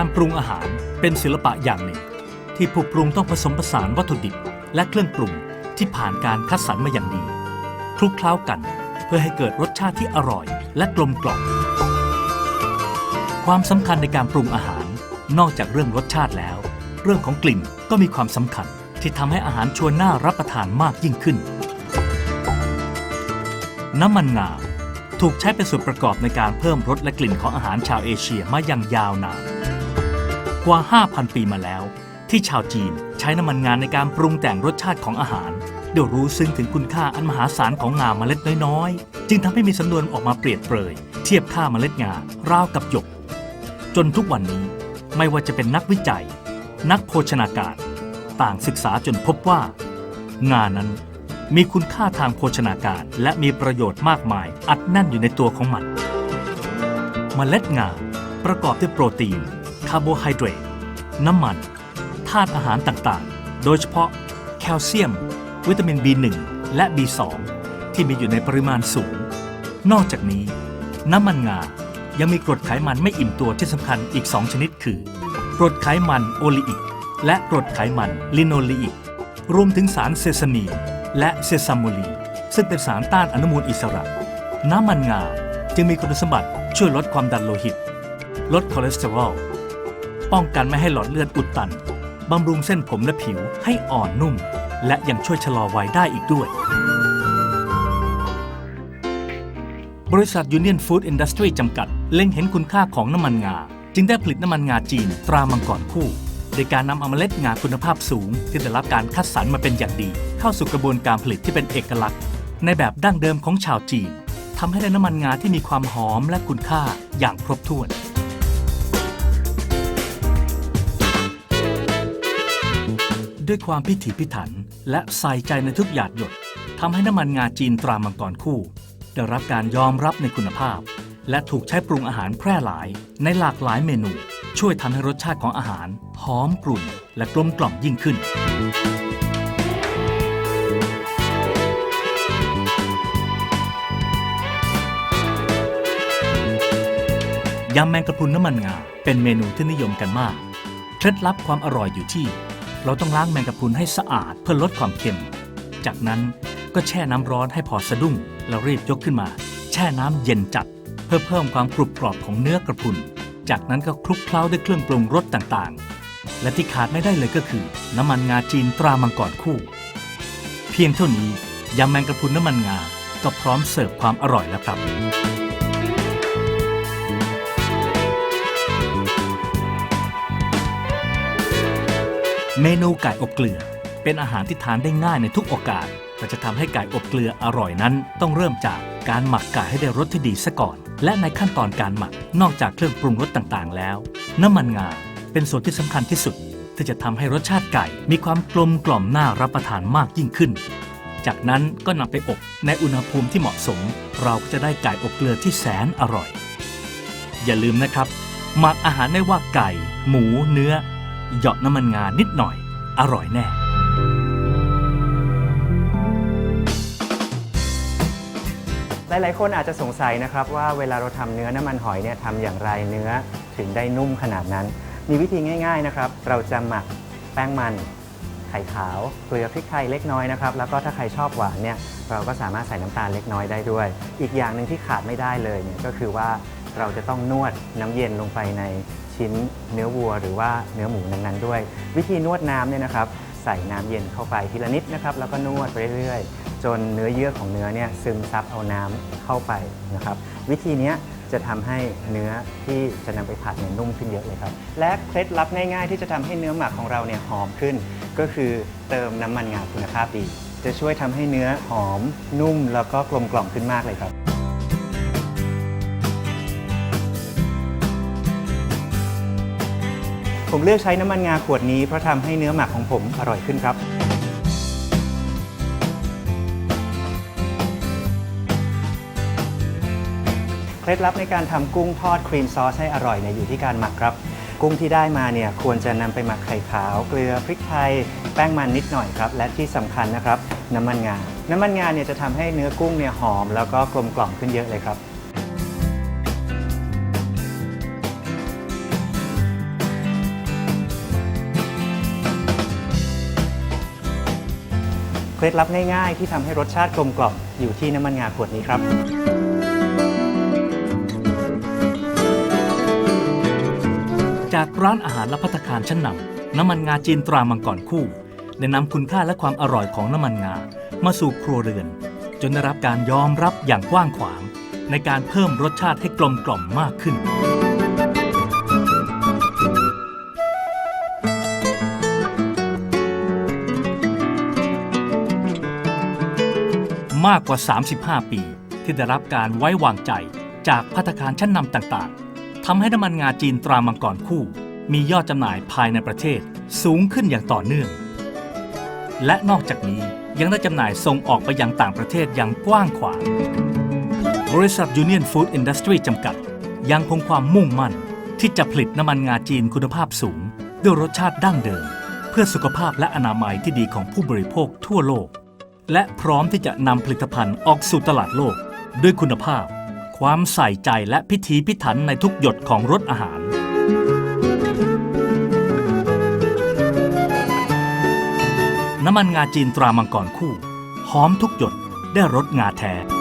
การปรุงอาหารเป็นศิลปะอย่างหนึ่ง ที่ผู้ปรุงต้องผสมผสานวัตถุดิบและเครื่องปรุงที่ผ่านการคัดสรรมาอย่างดีคลุกเคล้ากัน เพื่อให้เกิดรสชาติที่อร่อยและกลมกล่อมความสำคัญในการปรุงอาหาร นอกจากเรื่องรสชาติแล้ว เรื่องของกลิ่นก็มีความสำคัญที่ทำให้อาหารชวนน่ารับประทานมากยิ่งขึ้น น้ำมันงาถูกใช้เป็นส่วนประกอบในการเพิ่มรสและกลิ่นของอาหารชาวเอเชียมาอย่างยาวนาน ว่า 5,000 ปีมาแล้ว ที่ชาวจีนใช้น้ำมันงานในการปรุงแต่งรสชาติของอาหารโดยรู้ซึ้งถึงคุณค่าอันมหาศาลของงาเมล็ดน้อยๆ จึงทำให้มีสำนวนออกมาเปรียบเปรย เทียบค่าเมล็ดงาราวกับหยก จนทุกวันนี้ไม่ว่าจะเป็นนักวิจัย นักโภชนาการ ต่างศึกษาจนพบว่า งานั้นมีคุณค่าทางโภชนาการ และมีประโยชน์มากมายอัดแน่นอยู่ในตัวของมันเมล็ดงาประกอบด้วยโปรตีน คาร์โบไฮเดรตน้ำมันธาตุอาหารต่างๆ โดยเฉพาะแคลเซียม วิตามิน B1 และ B2 ที่มีอยู่ในปริมาณสูง นอกจากนี้ น้ำมันงา ยังมีกรดไขมันไม่อิ่มตัวที่สำคัญอีก 2 ชนิดคือ กรดไขมันโอลีอิก และกรดไขมันลิโนลีอิก รวมถึงสารเซซามีนและเซซามูลี ซึ่งเป็นสารต้านอนุมูลอิสระ น้ำมันงา จึงมีคุณสมบัติช่วยลดความดันโลหิต ลดคอเลสเตอรอล ป้องกันไม่ให้หลอดเลือดอุดตัน บำรุงเส้นผมและผิวให้อ่อนนุ่ม และยังช่วยชะลอวัยได้อีกด้วย บริษัท Union Food Industry จำกัด เล็งเห็นคุณค่าของน้ำมันงา จึงได้ผลิตน้ำมันงาจีนตรามังกรคู่โดยการนำเอาเมล็ดงาคุณภาพสูง ที่ได้รับการคัดสรรมาเป็นอย่างดี เข้าสู่กระบวนการผลิตที่เป็นเอกลักษณ์ ในแบบดั้งเดิมของชาวจีนทำให้ได้น้ำมันงาที่มีความหอมและคุณค่าอย่างครบถ้วน ด้วยความพิถีพิถัน และใส่ใจในทุกหยาดหยดทำให้น้ำมันงาจีนตรามังกรคู่ ได้รับการยอมรับในคุณภาพ และถูกใช้ปรุงอาหารแพร่หลาย ในหลากหลายเมนู ช่วยทำให้รสชาติของอาหาร หอมกรุ่น และกลมกล่อมยิ่งขึ้น ยำแมงกะพรุนน้ำมันงา เป็นเมนูที่นิยมกันมาก เคล็ดลับความอร่อยอยู่ที่ เราต้องล้างแมงกะพรุนให้สะอาดเพื่อลดความเค็ม จากนั้นก็แช่น้ำร้อนให้พอสะดุ้ง แล้วรีบยกขึ้นมา แช่น้ำเย็นจัด เพื่อเพิ่มความกรุบกรอบของเนื้อกระพุน จากนั้นก็คลุกเคล้าด้วยเครื่องปรุงรสต่างๆ และที่ขาดไม่ได้เลยก็คือ น้ำมันงาจีนตรามังกรคู่ เพียงเท่านี้ยำแมงกะพรุนน้ำมันงา ก็พร้อมเสิร์ฟความอร่อยแล้วครับ เมนูไก่อบเกลือ เป็นอาหารที่ทานได้ง่ายในทุกโอกาสแต่จะทำให้ไก่อบเกลืออร่อยนั้น ต้องเริ่มจากการหมักไก่ให้ได้รสที่ดีซะก่อน และในขั้นตอนการหมักนอกจากเครื่องปรุงรสต่างๆ แล้ว น้ำมันงาเป็นส่วนที่สำคัญที่สุด ที่จะทำให้รสชาติไก่มีความกลมกล่อมน่ารับประทานมากยิ่งขึ้น จากนั้นก็นำไปอบในอุณหภูมิที่เหมาะสม เราก็จะได้ไก่อบเกลือที่แสนอร่อย อย่าลืมนะครับ หมักอาหารไม่ว่าไก่ หมู เนื้อ เหยาะน้ำมันงานิดหน่อย อร่อยแน่ หลายๆ คนอาจจะสงสัยนะครับว่าเวลาเราทำเนื้อน้ำมันหอยเนี่ยทำอย่างไรเนื้อถึงได้นุ่มขนาดนั้น มีวิธีง่ายๆนะครับ เราจะหมักแป้งมัน ไข่ขาวเกลือพริกไทยเล็กน้อยนะครับ แล้วก็ถ้าใครชอบหวานเนี่ยเราก็สามารถใส่น้ำตาลเล็กน้อยได้ด้วย อีกอย่างหนึ่งที่ขาดไม่ได้เลยเนี่ยก็คือว่าเราจะต้องนวดน้ำเย็นลงไปใน ชิ้นเนื้อวัวหรือว่าเนื้อหมูนั้นๆด้วย วิธีนวดน้ำเนี่ยนะครับใส่น้ำเย็นเข้าไปทีละนิดนะครับแล้วก็นวดไปเรื่อยๆ จนเนื้อเยื่อของเนื้อเนี่ยซึมซับเอาน้ำเข้าไปนะครับ วิธีนี้จะทำให้เนื้อที่จะนำไปผัดเนี่ยนุ่มขึ้นเยอะเลยครับ และเคล็ดลับง่ายๆ ที่จะทำให้เนื้อหมักของเราเนี่ยหอมขึ้น ก็คือเติมน้ำมันงาคุณภาพดี จะช่วยทำให้เนื้อหอมนุ่มแล้วก็กลมกล่อมขึ้นมากเลยครับ ผมเลือกใช้น้ำมันงาขวดนี้เพราะทำให้เนื้อหมักของผมอร่อยขึ้นครับ เคล็ดลับในการทำกุ้งทอดครีมซอสให้อร่อยเนี่ยอยู่ที่การหมักครับ กุ้งที่ได้มาเนี่ยควรจะนำไปหมักไข่ขาว เกลือพริกไทย แป้งมันนิดหน่อยครับ และที่สำคัญนะครับ น้ำมันงา น้ำมันงาเนี่ยจะทำให้เนื้อกุ้งเนี่ยหอม แล้วก็กลมกล่อมขึ้นเยอะเลยครับ เคล็ดลับง่ายๆ ที่ทำให้รสชาติกลมกล่อมอยู่ที่น้ำมันงาขวดนี้ครับ จากร้านอาหารและพัตตาคารชั้นนำน้ำมันงาจีนตรามังกรคู่ ได้นำคุณค่าและความอร่อยของน้ำมันงา มาสู่ครัวเรือน จนได้รับการยอมรับอย่างกว้างขวาง ในการเพิ่มรสชาติให้กลมกล่อมมากขึ้น มากกว่า 35 ปี ที่ได้รับการไว้วางใจจากพัตตาคารชั้นนำต่างๆทำให้น้ำมันงาจีนตรามังกรคู่ มียอดจำหน่ายภายในประเทศสูงขึ้นอย่างต่อเนื่อง และนอกจากนี้ยังได้จำหน่ายส่งออกไปยังต่างประเทศอย่างกว้างขวาง บริษัท Union Food Industry จำกัด ยังคงความมุ่งมั่น ที่จะผลิตน้ำมันงาจีนคุณภาพสูง ด้วยรสชาติดั้งเดิม เพื่อสุขภาพและอนามัยที่ดีของผู้บริโภคทั่วโลก และพร้อมที่จะนำผลิตภัณฑ์ออกสู่ตลาดโลก ด้วยคุณภาพ ความใส่ใจและพิถีพิถันในทุกหยดของรสอาหาร น้ำมันงาจีนตรามังกรคู่ หอมทุกหยดได้รสงาแท้